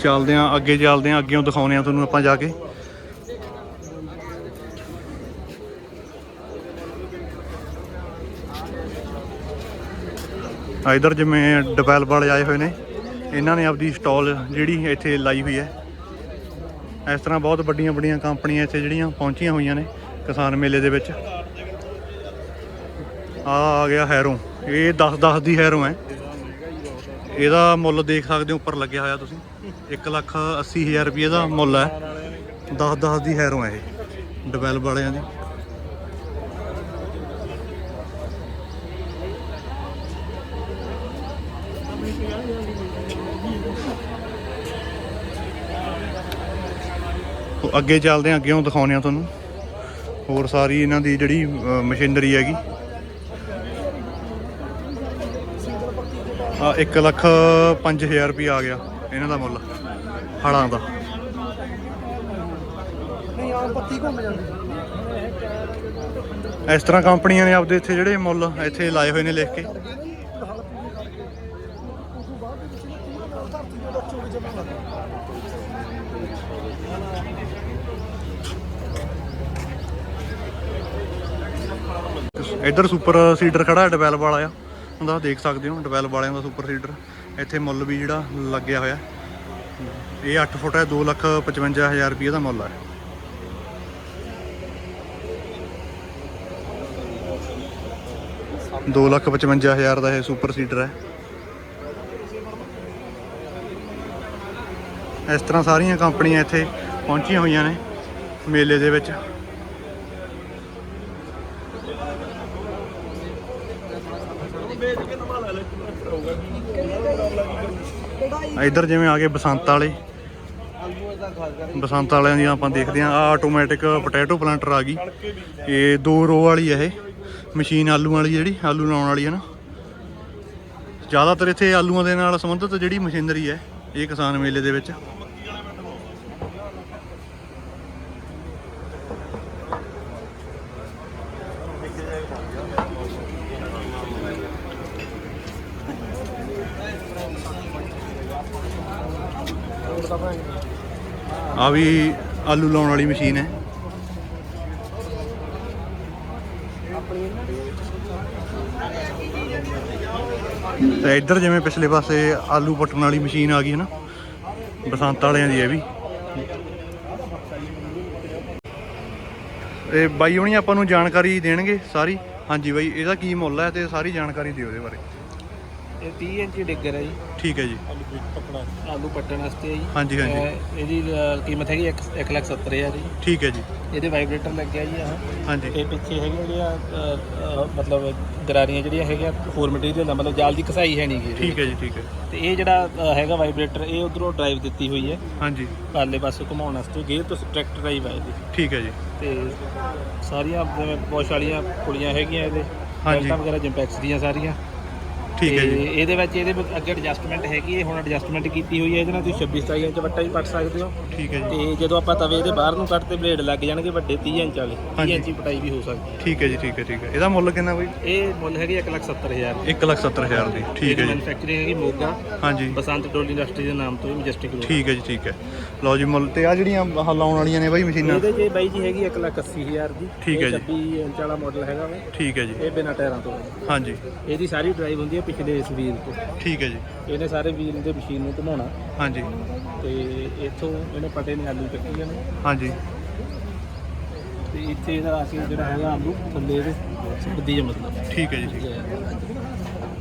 ਚੱਲਦੇ ਆ, ਅੱਗੇ ਚੱਲਦੇ ਆ ਅੱਗੇੋਂ ਦਿਖਾਉਣੇ ਆ ਤੁਹਾਨੂੰ ਆਪਾਂ ਜਾ ਕੇ। ਇਧਰ ਜਿਵੇਂ ਡਿਵੈਲਪ ਵਾਲੇ ਆਏ ਹੋਏ ਨੇ, ਇਹਨਾਂ ਨੇ ਆਪਦੀ ਸਟਾਲ ਜਿਹੜੀ ਇੱਥੇ ਲਾਈ ਹੋਈ ਹੈ। ਇਸ ਤਰ੍ਹਾਂ ਬਹੁਤ ਵੱਡੀਆਂ ਵੱਡੀਆਂ ਕੰਪਨੀਆਂ ਇੱਥੇ ਜਿਹੜੀਆਂ ਪਹੁੰਚੀਆਂ ਹੋਈਆਂ ਨੇ ਕਿਸਾਨ ਮੇਲੇ ਦੇ ਵਿੱਚ। ਆ ਆ ਗਿਆ ਹੈਰੋ। ਇਹ 10 10 ਦੀ ਹੈਰੋ ਹੈ। ਇਹਦਾ ਮੁੱਲ ਦੇਖ ਸਕਦੇ ਹੋ, ਉੱਪਰ ਲੱਗਿਆ ਹੋਇਆ ਤੁਸੀਂ। 1 ਲੱਖ 80 ਹਜ਼ਾਰ ਰੁਪਏ ਦਾ ਮੁੱਲ ਹੈ। 10 10 ਦੀ ਹੈਰੋ ਹੈ ਇਹ ਡਿਵੈਲਪ ਵਾਲਿਆਂ ਦੀ। ਉਹ ਅੱਗੇ ਚੱਲਦੇ ਹਾਂ ਅੱਗੇੋਂ ਦਿਖਾਉਂਦੇ ਆ ਤੁਹਾਨੂੰ। ਹੋਰ ਸਾਰੀ ਇਹਨਾਂ ਦੀ ਜਿਹੜੀ ਮਸ਼ੀਨਰੀ ਹੈਗੀ। ਆ 1 ਲੱਖ 5000 ਰੁਪਏ ਆ ਗਿਆ ਇਹਨਾਂ ਦਾ ਮੁੱਲ ਹੜਾਂ ਦਾ। ਨਹੀਂ ਆਮ ਪੱਤੀ ਘੁੰਮ ਜਾਂਦੀ। ਇਸ ਤਰ੍ਹਾਂ ਕੰਪਨੀਆਂ ਨੇ ਆਪਦੇ ਇੱਥੇ ਜਿਹੜੇ ਮੁੱਲ ਇੱਥੇ ਲਾਏ ਹੋਏ ਨੇ ਲਿਖ ਕੇ ਉਸ ਤੋਂ ਬਾਅਦ ਦੇ ਵਿੱਚ ਨਾ ਪੂਰਾ ਨਾਲ ਧਰਤੀ ਦੇ ਵਿੱਚ ਚੋਰੀ ਜਮਾ ਲੱਗਦਾ ਇੱਧਰ ਸੁਪਰ ਸੀਡਰ ਖੜਾ ਹੈ ਡਿਵੈਲਪ ਵਾਲਾ ਆ। ਹੁੰਦਾ ਦੇਖ ਸਕਦੇ ਹੋ ਡਿਵੈਲਪ ਵਾਲਿਆਂ ਦਾ ਸੁਪਰ ਸੀਡਰ। ਇੱਥੇ ਮੁੱਲ ਵੀ ਜਿਹੜਾ ਲੱਗਿਆ ਹੋਇਆ। ਇਹ 8 ਫੁੱਟ ਹੈ 2 ਲੱਖ 55 ਹਜ਼ਾਰ ਰੁਪਏ ਦਾ ਮੁੱਲ ਹੈ ਦੋ ਲੱਖ 55 ਹਜ਼ਾਰ ਦਾ ਇਹ ਸੁਪਰ ਸੀਡਰ ਹੈ। ਇਸ ਤਰ੍ਹਾਂ ਸਾਰੀਆਂ ਕੰਪਨੀਆਂ ਇੱਥੇ ਪਹੁੰਚੀਆਂ ਹੋਈਆਂ ਨੇ ਮੇਲੇ ਦੇ ਵਿੱਚ। ਇੱਧਰ ਜਿਵੇਂ ਆ ਗਏ ਬਸੰਤ ਵਾਲੇ। ਬਸੰਤ ਵਾਲਿਆਂ ਦੀਆਂ ਆਪਾਂ ਦੇਖਦੇ ਹਾਂ ਆ ਆਟੋਮੈਟਿਕ ਪੋਟੈਟੋ ਪਲਾਂਟਰ ਆ ਗਈ। ਇਹ ਦੋ ਰੋ ਵਾਲੀ ਹੈ ਇਹ ਮਸ਼ੀਨ ਆਲੂ ਵਾਲੀ ਜਿਹੜੀ, ਆਲੂ ਲਾਉਣ ਵਾਲੀ ਹੈ ਨਾ। ਜ਼ਿਆਦਾਤਰ ਇੱਥੇ ਆਲੂਆਂ ਦੇ ਨਾਲ ਸੰਬੰਧਿਤ ਜਿਹੜੀ ਮਸ਼ੀਨਰੀ ਹੈ, ਇਹ ਕਿਸਾਨ ਮੇਲੇ ਦੇ ਵਿੱਚ। ਆ ਵੀ ਆਲੂ ਲਾਉਣ ਵਾਲੀ ਮਸ਼ੀਨ ਹੈ। ਤੇ ਇੱਧਰ ਜਿਵੇਂ ਪਿਛਲੇ ਪਾਸੇ ਆਲੂ ਪੱਟਣ ਵਾਲੀ ਮਸ਼ੀਨ ਆ ਗਈ ਹੈ ਨਾ, ਬਸੰਤ ਵਾਲਿਆਂ ਦੀ ਹੈ ਵੀ। ਇਹ ਬਾਈ ਹੁਣੀ ਆਪਾਂ ਨੂੰ ਜਾਣਕਾਰੀ ਦੇਣਗੇ ਸਾਰੀ। ਹਾਂਜੀ ਬਾਈ, ਇਹਦਾ ਕੀ ਮੁੱਲ ਹੈ ਤੇ ਸਾਰੀ ਜਾਣਕਾਰੀ ਦਿਓ ਇਹਦੇ ਬਾਰੇ। ਇਹ 30 ਇੰਚੀ ਡਿੱਗਰ ਹੈ ਜੀ। ਠੀਕ ਹੈ ਜੀ। ਆਲੂ ਪੱਟਣ ਵਾਸਤੇ ਹੈ ਜੀ। ਹਾਂਜੀ ਹਾਂਜੀ। ਇਹ- ਇਹਦੀ ਅ, ਕੀਮਤ ਹੈਗੀ 1 ਲੱਖ 70 ਹਜ਼ਾਰ ਜੀ। ਠੀਕ ਹੈ ਜੀ। ਇਹਦੇ ਵਾਈਬ੍ਰੇਟਰ ਲੱਗਿਆ ਜੀ ਆਹ। ਹਾਂਜੀ। ਇਹ ਪਿੱਛੇ ਹੈਗੇ ਜਿਹੜੀਆਂ ਅ, ਅ, ਮਤਲਬ ਗਰਾਰੀਆਂ ਜਿਹੜੀਆਂ ਹੈਗੀਆਂ ਹੋਰ ਮਟੀਰੀਅਲ ਦਾ ਮਤਲਬ ਜਾਲ ਦੀ ਕਸਾਈ ਹੈ ਨਹੀਂ ਗੀ ਇਹਦੇ ਠੀਕ ਹੈ ਜੀ ਠੀਕ ਹੈ। ਵਿੱਚ। ਤੇ ਇਹ ਜਿਹੜਾ ਅ, ਹੈਗਾ ਵਾਈਬ੍ਰੇਟਰ ਇਹ ਉਧਰੋਂ ਡਰਾਈਵ ਦਿੱਤੀ ਹੋਈ ਹੈ। ਹਾਂਜੀ। ਪਾਲੇ ਪਾਸੇ ਘੁਮਾਉਣ ਵਾਸਤੇ। ਗੇਅਰ ਤੋਂ ਟਰੈਕਟਰ ਡਰਾਈਵ ਹੈ ਇਹਦੀ। ਠੀਕ ਹੈ ਜੀ। ਤੇ ਸਾਰੀਆਂ ਜਿਵੇਂ ਬੋਸ਼ ਵਾਲੀਆਂ ਪੁਲੀਆਂ ਹੈਗੀਆਂ ਇਹਦੇ। ਹਾਂਜੀ। ਬੈਲਟਾਂ ਵਗੈਰਾ ਜਿੰਪੈਕਸ ਦੀਆਂ ਸਾਰੀਆਂ। ਠੀਕ ਹੈ ਤੇ ਜੀ ਇਹਦੇ ਵਿੱਚ ਇਹਦੇ ਵਿੱਚ ਅੱਗੇ ਐਡਜਸਟਮੈਂਟ ਹੈਗੀ ਹੈ ਹੁਣ ਐਡਜਸਟਮੈਂਟ ਕੀਤੀ ਹੋਈ ਹੈ ਇਹਦੇ ਨਾਲ ਤੁਸੀਂ 26 27 ਇੰਚ ਵੱਟਾ ਵੀ ਪੱਟ ਸਕਦੇ ਹੋ। ਠੀਕ ਹੈ ਜੀ। ਤੇ ਜਦੋਂ ਆਪਾਂ ਤਵੇ ਦੇ ਬਾਹਰ ਨੂੰ ਕੱਟ ਤੇ ਬਲੇਡ ਲੱਗ ਜਾਣਗੇ ਵੱਡੇ 30 ਇੰਚ ਵਾਲੇ 30 ਹਾਂਜੀ। ਇੰਚ ਦੀ ਪਟਾਈ ਵੀ ਹੋ ਸਕਦੀ ਹੈ। ਠੀਕ ਹੈ ਜੀ ਠੀਕ ਹੈ ਠੀਕ ਹੈ। ਇਹਦਾ ਮੁੱਲ ਕਿੰਨਾ ਬਾਈ? ਇਹ ਮੁੱਲ ਹੈਗੀ 170000 170000 ਦੀ। ਠੀਕ ਹੈ ਜੀ। ਮੈਨੂਫੈਕਚਰਿੰਗ ਹੈਗੀ ਮੋਗਾ ਹਾਂਜੀ। ਬਸੰਤ ਟੋਲ ਇੰਡਸਟਰੀ ਦੇ ਨਾਮ ਤੋਂ ਮੈਜੈਸਟਿਕ ਰੋਡ ਠੀਕ ਹੈ ਜੀ ਠੀਕ ਹੈ। ਲਓ ਜੀ ਮੁੱਲ ਤੇ ਆ ਜਿਹੜੀਆਂ ਆਹ ਲਾਉਣ ਵਾਲੀਆਂ ਨੇ ਬਾਈ ਮਸ਼ੀਨਾਂ? ਇਹਦੇ 'ਚ ਬਾਈ ਜੀ ਹੈਗੀ 180000 ਦੀ। ਠੀਕ ਹੈ ਜੀ। 26 ਇੰਚ ਵਾਲਾ ਮਾਡਲ ਹੈਗਾ ਵਾ। ਠੀਕ ਹੈ ਜੀ। ਇਹ ਬਿਨਾਂ ਟਾਇਰਾਂ ਤੋਂ ਹੈ। ਹਾਂਜੀ। ਇਹਦੀ ਸਾਰੀ ਡਰਾਈਵ ਹੁੰਦੀ ਹੈ ਪਿਛਲੇ ਇਸ ਵੀਲ ਤੋਂ। ਠੀਕ ਹੈ ਜੀ। ਇਹਨੇ ਸਾਰੇ ਵੀਲ ਦੇ ਮਸ਼ੀਨ ਨੂੰ ਘੁਮਾਉਣਾ। ਹਾਂਜੀ। ਤੇ ਇੱਥੋਂ ਇਹਨੇ ਪਟੇ ਨੇ ਆਲੂ ਚੱਕੀ ਜਾਣੇ। ਹਾਂਜੀ। ਤੇ ਇੱਥੇ ਇਹਦਾ ਕੇ ਜਿਹੜਾ ਹੈਗਾ ਆਲੂ ਥੱਲੇ ਇਹਦੇ ਸਿੱਧੀ ਮਤਲਬ। ਠੀਕ ਹੈ ਜੀ ਠੀਕ। ਹੈ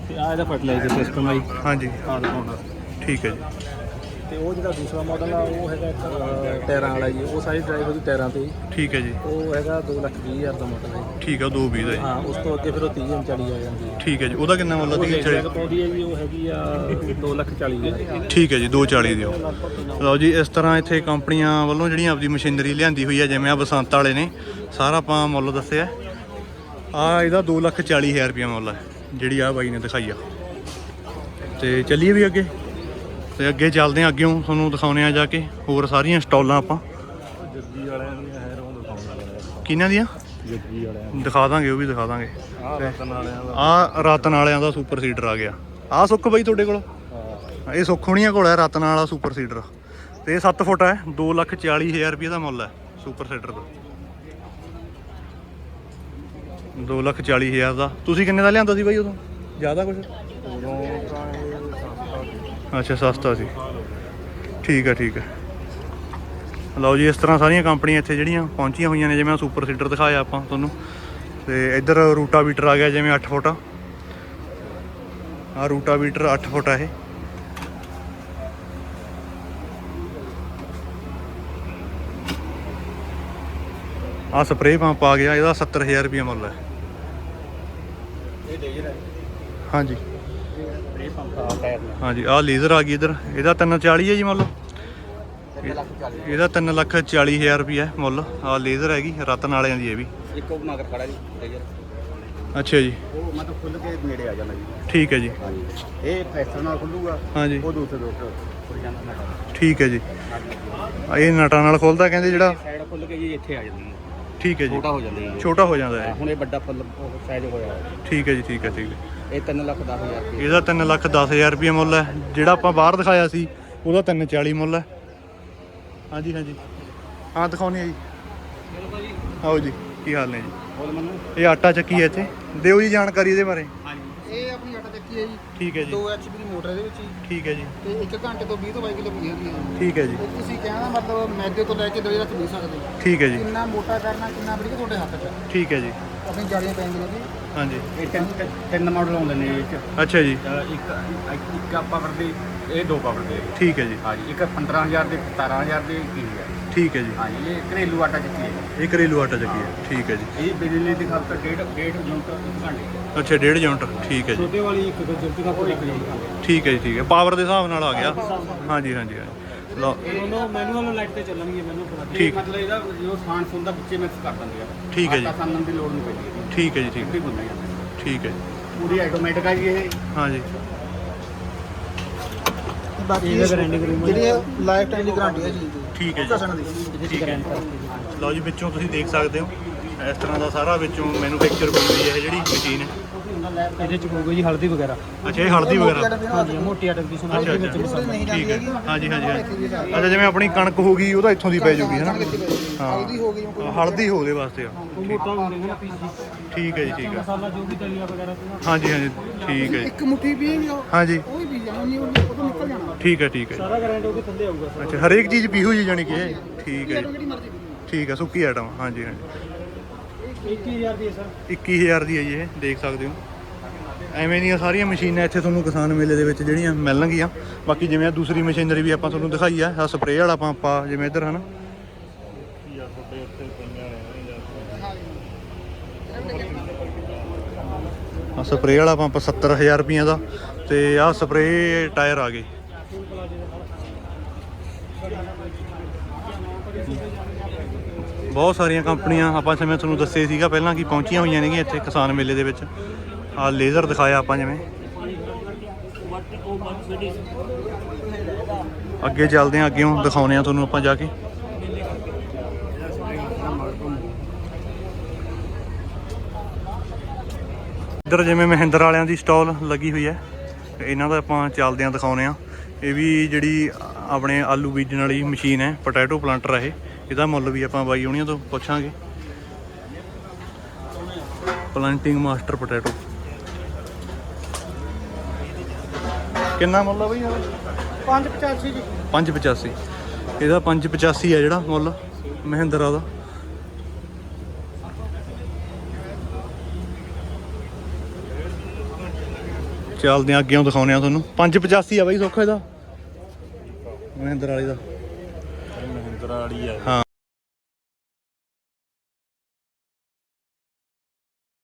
ਤੇ ਆ ਇਹਦਾ ਫਰਟੀਲਾਈਜ਼ਰ ਸਿਸਟਮ ਆਈ ਹਾਂਜੀ। ਆ ਦਿਖਾਉਣਾ ਠੀਕ ਹੈ ਜੀ। ਤੇ ਉਹ ਜਿਹੜਾ ਦੂਸਰਾ ਮਾਡਲ ਆ ਉਹ ਹੈਗਾ ਇੱਕ, ਅਹ, ਟਾਇਰਾਂ ਵਾਲਾ ਜੀ। ਉਹ ਸਾਰੀ ਡਰਾਈਵ ਉਹਦੀ ਟਾਇਰਾਂ ਤੇ ਹੀ। ਠੀਕ ਹੈ ਜੀ। ਉਹ ਹੈਗਾ 220000 ਦਾ ਮਾਡਲ ਹੈ ਜੀ। ਠੀਕ ਹੈ 220 ਦਾ ਜੀ। ਹਾਂ ਉਸ ਤੋਂ ਅੱਗੇ ਫਿਰ ਉਹ 30 ਇੰਚ ਵਾਲੀ ਆ ਜਾਂਦੀ ਹੈ ਠੀਕ ਹੈ ਜੀ। ਉਹਦਾ ਕਿੰਨਾ ਮੁੱਲ ਉਹ ਦੀ ਜੈਗ ਪਾਉਂਦੀ ਹੈ ਜੀ ਉਹ ਹੈਗੀ ਆ 240000 ਠੀਕ ਹੈ ਜੀ 240 ਦਿਓ ਲਓ ਜੀ ਇਸ ਤਰ੍ਹਾਂ ਇੱਥੇ ਕੰਪਨੀਆਂ ਵੱਲੋਂ ਜਿਹੜੀਆਂ ਆਪਦੀ ਮਸ਼ੀਨਰੀ ਲਿਆਂਦੀ ਹੋਈ ਹੈ ਜਿਵੇਂ ਆ ਬਸੰਤ ਵਾਲੇ ਨੇ ਸਾਰਾ ਆਪਾਂ ਮੁੱਲ ਦੱਸਿਆ। ਆ ਇਹਦਾ 240000 ਰੁਪਏ ਮੁੱਲ ਹੈ ਜਿਹੜੀ ਆ ਬਾਈ ਨੇ ਦਿਖਾਈ ਆ। ਤੇ ਚੱਲੀਏ ਵੀ ਅੱਗੇ। ਤੇ ਅੱਗੇ ਚੱਲਦੇ ਆ ਅੱਗੇੋਂ ਤੁਹਾਨੂੰ ਦਿਖਾਉਨੇ ਆ ਜਾ ਕੇ ਹੋਰ ਸਾਰੀਆਂ ਸਟਾਲਾਂ ਆਪਾਂ। ਜੱਗੀ ਵਾਲਿਆਂ ਦੀਆਂ ਹੈ ਰੋਂ ਦਿਖਾਉਂਦਾ ਕਿਹਨਾਂ ਦੀਆਂ? ਜੱਗੀ ਵਾਲਿਆਂ ਦਿਖਾ ਦਾਂਗੇ ਉਹ ਵੀ ਦਿਖਾ ਦਾਂਗੇ। ਆਹ ਰਤਨ ਵਾਲਿਆਂ ਦਾ। ਆ ਰਤਨ ਵਾਲਿਆਂ ਦਾ ਸੁਪਰ ਸੀਡਰ ਆ ਗਿਆ। ਆ ਸੁੱਖ ਬਾਈ ਤੁਹਾਡੇ ਕੋਲ? ਇਹ ਸੁੱਖ ਹੋਣੀਆਂ ਕੋਲ ਹੈ ਰਤਨ ਵਾਲਾ ਸੁਪਰ ਸੀਡਰ ਤੇ ਇਹ 7 ਫੁੱਟ ਹੈ 240000 ਰੁਪਏ ਦਾ ਮੁੱਲ ਹੈ ਸੁਪਰ ਸੀਡਰ ਦਾ। 240000 ਦਾ। ਤੁਸੀਂ ਕਿੰਨੇ ਦਾ ਲਿਆਂਦਾ ਸੀ ਬਾਈ ਉਦੋਂ? ਜ਼ਿਆਦਾ ਕੁਝ ਉਦੋਂ ਤਾਂ ਅੱਛਾ ਸਸਤਾ ਸੀ। ਠੀਕ ਹੈ ਠੀਕ ਹੈ ਲਓ ਜੀ ਇਸ ਤਰ੍ਹਾਂ ਸਾਰੀਆਂ ਕੰਪਨੀਆਂ ਇੱਥੇ ਜਿਹੜੀਆਂ ਪਹੁੰਚੀਆਂ ਹੋਈਆਂ ਨੇ ਜਿਵੇਂ ਸੁਪਰ ਸੀਡਰ ਦਿਖਾਇਆ ਆਪਾਂ ਤੁਹਾਨੂੰ। ਤੇ ਇੱਧਰ ਰੂਟਾਵੀਟਰ ਆ ਗਿਆ ਜਿਵੇਂ 8 ਫੁੱਟ ਆ। ਰੂਟਾਵੀਟਰ 8 ਫੁੱਟ ਆ ਇਹ। ਆ ਸਪਰੇਅ ਪੰਪ ਆ ਗਿਆ ਇਹਦਾ 70000 ਰੁਪਏ ਮੁੱਲ ਹੈ। ਇਹ ਡੇਜਰ ਹੈ ਹਾਂਜੀ। ਟਾਇਰ ਹਾਂਜੀ ਆ ਲੇਜ਼ਰ ਆ ਗਈ ਇੱਧਰ। ਇਹਦਾ 340 ਹੈ ਜੀ ਮੁੱਲ। 3 ਲੱਖ 40 ਇਹਦਾ 3 ਲੱਖ 40 ਹਜ਼ਾਰ ਰੁਪਏ ਮੁੱਲ। ਆ ਲੇਜ਼ਰ ਹੈਗੀ ਰਤਨ ਵਾਲਿਆਂ ਦੀ ਇਹ ਵੀ। ਇੱਕੋ ਮਗਰ ਖੜਾ ਜੀ ਅੱਛਾ ਜੀ। ਉਹ ਮਤਲਬ ਖੁੱਲ ਕੇ ਨੇੜੇ ਆ ਜਾਂਦਾ ਜੀ। ਠੀਕ ਹੈ ਜੀ। ਇਹ ਫੈਸਟਰ ਨਾਲ ਖੁੱਲੂਗਾ ਹਾਂਜੀ। ਉਹ ਦੂਸਰੇ ਨਾ ਠੀਕ ਹੈ ਜੀ। ਇਹ ਨਟਾਂ ਨਾਲ ਖੋਲਦਾ ਕਹਿੰਦੇ ਜਿਹੜਾ ਸਾਈਡ ਖੁੱਲ ਕੇ ਜੀ ਇੱਥੇ ਆ ਜਾਂਦੀ। ਠੀਕ ਹੈ ਜੀ। ਛੋਟਾ ਹੋ ਜਾਂਦਾ ਜੀ। ਛੋਟਾ ਹੋ ਜਾਂਦਾ ਹਾਂ, ਹੈ ਹੁਣ ਇਹ ਵੱਡਾ ਫੁੱਲ ਸਾਈਜ਼ ਹੋਇਆ ਹੋਇਆ। ਠੀਕ ਹੈ ਜੀ ਠੀਕ ਹੈ ਠੀਕ ਹੈ। ਇਹ 3 ਲੱਖ 10 ਹਜ਼ਾਰ ਰੁਪਏ। ਇਹਦਾ 3 ਲੱਖ 10 ਹਜ਼ਾਰ ਰੁਪਏ ਮੁੱਲ ਹੈ। ਜਿਹੜਾ ਆਪਾਂ ਬਾਹਰ ਦਿਖਾਇਆ ਸੀ ਉਹਦਾ 340 ਮੁੱਲ ਹੈ। ਹਾਂਜੀ ਹਾਂਜੀ। ਹਾਂ ਦਿਖਾਉਣੀ ਹੈ ਜੀ। ਆਓ ਜੀ ਕੀ ਹਾਲ ਨੇ ਜੀ? ਬੋਲ ਮੈਨੂੰ। ਇਹ ਆਟਾ ਚੱਕੀ ਹੈ ਇੱਥੇ। ਦਿਓ ਜੀ ਜਾਣਕਾਰੀ ਇਹਦੇ ਬਾਰੇ। ਇਹ ਆਪਣੀ ਆਟਾ ਚੱਕੀ ਹੈ ਜੀ। ਠੀਕ ਹੈ ਜੀ। 2 ਐਚਪੀ ਦੀ ਮੋਟਰ ਇਹਦੇ ਵਿੱਚ ਜੀ। ਠੀਕ ਹੈ ਜੀ। ਤੇ 1 ਘੰਟੇ ਤੋਂ 20 ਤੋਂ 22 ਕਿਲੋ ਪੀ ਜਾਂਦੀ ਹੈ ਠੀਕ ਹੈ ਜੀ। ਤੇ ਤੁਸੀਂ ਕਹਿਣਾ ਮਤਲਬ ਮੈਦੇ ਤੋਂ ਲੈ ਕੇ ਦਵਾਈ ਤੱਕ ਪੀ ਸਕਦੇ ਹੋ। ਠੀਕ ਹੈ ਜੀ। ਕਿੰਨਾ ਮੋਟਾ ਕਰਨਾ ਕਿੰਨਾ ਬਰੀਕ ਤੁਹਾਡੇ ਹੱਥ 'ਚ। ਹੈ। ਠੀਕ ਹੈ ਜੀ। ਆਪਣੀ ਜਾਲੀਆਂ ਪੈਂਦੀਆਂ ਜੀ। ਹਾਂਜੀ। ਇਹ ਤਿੰਨ ਤਿੰਨ ਮਾਡਲ ਆਉਂਦੇ ਨੇ ਇਹ ਚ। ਅੱਛਾ ਜੀ। ਅਹ ਇੱਕ ਇੱਕ- ਇੱਕ ਪਾਵਰ ਦੇ ਇਹ ਦੋ ਪਾਵਰ ਦੇ। ਠੀਕ ਹੈ ਜੀ। ਹਾਂਜੀ ਇੱਕ 15000 ਦੇ 17000 ਦੇ 21000 ਠੀਕ ਹੈ ਜੀ। ਹਾਂਜੀ ਇਹ ਘਰੇਲੂ ਆਟਾ ਚੱਕੀ ਹੈ ਇਹ ਘਰੇਲੂ ਆਟਾ ਚੱਕੀ ਹੈ। ਠੀਕ ਹੈ ਜੀ। ਇਹ ਬਿਜਲੀ ਦੀ ਖਪਤ ਡੇਢ ਡੇਢ ਯੂਨਿਟ ਇੱਕ ਘੰਟੇ। ਅੱਛਾ ਡੇਢ ਜੌਂਟਰ ਠੀਕ ਹੈ ਜੀ। ਛੋਟੇ ਵਾਲੀ ਇੱਕ ਜਲਦੀ ਦਾ ਕੋਈ ਇੱਕ ਯੂਨਿਟ ਠੀਕ ਹੈ ਜੀ ਠੀਕ ਹੈ। ਪਾਵਰ ਦੇ ਹਿਸਾਬ ਨਾਲ ਆ ਗਿਆ। ਹਾਂਜੀ ਹਾਂਜੀ ਹਾਂਜੀ। ਲਓ। ਦੋਨੋਂ ਮੈਨੂਅਲ ਲਾਈਟ ਤੇ ਚੱਲਣਗੇ ਮੈਨੂੰ ਪਤਾ। ਠੀਕ। ਮਤਲਬ ਇਹਦਾ ਜੋ ਖਾਣ ਖੂਨ ਦਾ ਵਿੱਚੇ ਮਿਕਸ ਕਰ ਦਿੰਦੇ ਆ। ਠੀਕ ਹੈ ਜੀ। ਆਟਾ ਸਾਨਣ ਦੀ ਲੋੜ ਨਹੀਂ ਪੈਂਦੀ ਇਹਦੀ। ਠੀਕ ਹੈ ਜੀ ਠੀਕ। ਸਿੱਧੀ ਗੁੰਨਾ ਜਾਂਦਾ ਠੀਕ ਹੈ ਜੀ। ਪੂਰੀ ਆਟੋਮੈਟਿਕ ਆ ਜੀ ਇਹ। ਹਾਂਜੀ। ਬਾਕੀ ਜਿਹੜੀ ਲਾਈਫ ਟਾਈਮ ਦੀ ਗਾਰੰਟੀ ਹੈ ਜੀ। ਠੀਕ ਹੈ ਜੀ। ਠੀਕ ਹੈ ਲਓ ਜੀ ਵਿੱਚੋਂ ਤੁਸੀਂ ਦੇਖ ਸਕਦੇ ਹੋ ਇਸ ਤਰ੍ਹਾਂ ਦਾ ਸਾਰਾ ਵਿੱਚੋਂ ਮੈਨੂਫੈਕਚਰ ਹੋਈ ਹੈ ਇਹ ਜਿਹੜੀ ਮਸ਼ੀਨ ਹੈ। ਇਹਦੇ ਚ ਹੋਊਗਾ ਜੀ ਹਲਦੀ ਵਗੈਰਾ। ਅੱਛਾ ਇਹ ਹਲਦੀ ਵਗੈਰਾ। ਹਾਂਜੀ ਮੋਟੀ ਆਟਾ ਦੀ ਅੱਛਾ ਅੱਛਾ। ਠੀਕ ਹੈ ਹਾਂਜੀ ਹਾਂਜੀ ਹਾਂਜੀ। ਅੱਛਾ ਜਿਵੇਂ ਆਪਣੀ ਕਣਕ ਹੋ ਗਈ ਉਹਦਾ ਇੱਥੋਂ ਦੀ ਪੈ ਜਾਊਗੀ ਹੈ। ਨਾ ਹਲਦੀ ਹੋ ਗਈ ਕੋਈ ਹਲਦੀ ਹੋ ਉਹਦੇ ਵਾਸਤੇ ਆ। ਮੋਟਾ ਹੁੰਦੇ ਨੇ ਪੀਸ ਠੀਕ ਹੈ ਜੀ ਠੀਕ ਹੈ। ਮਸਾਲਾ ਜੋ ਵੀ ਦਲੀਆ ਵਗੈਰਾ ਹਾਂਜੀ ਹਾਂਜੀ ਠੀਕ ਹੈ ਇੱਕ ਮੁੱਠੀ ਵੀ ਉਹ ਹਾਂਜੀ। ਉਹ ਵੀ ਪੀ ਜਾਣਾ ਉਹ ਤੋਂ ਨਿਕਲ ਜਾਣਾ। ਠੀਕ ਹੈ ਠੀਕ ਹੈ। ਸਾਰਾ ਗ੍ਰਾਈਂਡ ਹੋ ਕੇ ਥੱਲੇ ਆਊਗਾ ਅੱਛਾ ਹਰੇਕ ਚੀਜ਼ ਪੀਹੂ ਜੀ ਜਾਣੀ ਕਿ? ਠੀਕ ਹੈ ਪੀ ਲਓ। ਠੀਕ ਹੈ ਸੁੱਕੀ ਆਈਟਮ ਹਾਂਜੀ ਹਾਂਜੀ। 21000 ਦੀ ਹੈ ਸਰ। 21000 ਦੀ ਹੈ ਜੀ ਇਹ ਦੇਖ ਸਕਦੇ ਹੋ। ਐਵੇਂ ਦੀਆਂ ਸਾਰੀਆਂ ਮਸ਼ੀਨਾਂ ਇੱਥੇ ਤੁਹਾਨੂੰ ਕਿਸਾਨ ਮੇਲੇ ਦੇ ਵਿੱਚ ਜਿਹੜੀਆਂ ਮਿਲਣਗੀਆਂ। ਬਾਕੀ ਜਿਵੇਂ ਆ ਦੂਸਰੀ ਮਸ਼ੀਨਰੀ ਵੀ ਆਪਾਂ ਤੁਹਾਨੂੰ ਦਿਖਾਈ ਆ ਆ ਸਪਰੇਅ ਵਾਲਾ ਪੰਪ ਆ, ਜਿਵੇਂ ਇੱਧਰ, ਹਨਾ। ਜਾਂ ਆ ਸਪਰੇਅ ਵਾਲਾ ਪੰਪ 70000 ਰੁਪਈਆਂ ਦਾ ਤੇ ਆ ਸਪਰੇਅ ਟਾਇਰ ਆ ਗਏ। ਬਹੁਤ ਸਾਰੀਆਂ ਕੰਪਨੀਆਂ, ਆਪਾਂ ਸਮੇਂ ਤੁਹਾਨੂੰ ਦੱਸੇ ਸੀਗਾ ਪਹਿਲਾਂ ਕਿ ਪਹੁੰਚੀਆਂ ਹੋਈਆਂ ਨੇਗੀਆਂ ਇੱਥੇ ਕਿਸਾਨ ਮੇਲੇ ਦੇ ਵਿੱਚ। ਆ ਲੇਜ਼ਰ ਦਿਖਾਇਆ ਆਪਾਂ ਜਿਵੇਂ। ਅੱਗੇ ਚੱਲਦੇ ਆ ਅੱਗੇੋਂ ਦਿਖਾਉਨੇ ਆ ਤੁਹਾਨੂੰ ਆਪਾਂ ਜਾ ਕੇ। ਇੱਧਰ ਜਿਵੇਂ ਮਹਿੰਦਰ ਵਾਲਿਆਂ ਦੀ ਸਟਾਲ ਲੱਗੀ ਹੋਈ ਹੈ, ਇਹਨਾਂ ਦਾ ਆਪਾਂ ਚੱਲਦੇ ਆ ਦਿਖਾਉਨੇ ਆ ਇਹ ਵੀ ਜਿਹੜੀ ਆਪਣੇ ਆਲੂ ਬੀਜਣ ਵਾਲੀ ਮਸ਼ੀਨ ਹੈ, ਪੋਟੈਟੋ ਪਲਾਂਟਰ ਹੈ ਇਹ। ਇਹਦਾ ਮੁੱਲ ਵੀ ਆਪਾਂ ਬਾਈ ਹੋਣੀਆਂ ਤੋਂ ਪੁੱਛਾਂਗੇ। ਪਲਾਂਟਿੰਗ ਮਾਸਟਰ ਪੋਟੈਟੋ ਕਿੰਨਾ ਮੁੱਲ ਆ ਬਈ ਇਹਦਾ? 585 ਜੀ। 585 ਇਹਦਾ 585 ਆ ਜਿਹੜਾ ਮੁੱਲ ਮਹਿੰਦਰਾ ਦਾ। ਚੱਲਦੇ ਆ ਅੱਗੇੋਂ ਦਿਖਾਉਨੇ ਆ ਤੁਹਾਨੂੰ। 585 ਆ ਬਾਈ ਸੁੱਖ ਇਹਦਾ। ਮਹਿੰਦਰ ਵਾਲੀ ਦਾ। ਮਹਿੰਦਰਾ ਵਾਲੀ ਆ। ਹਾਂ।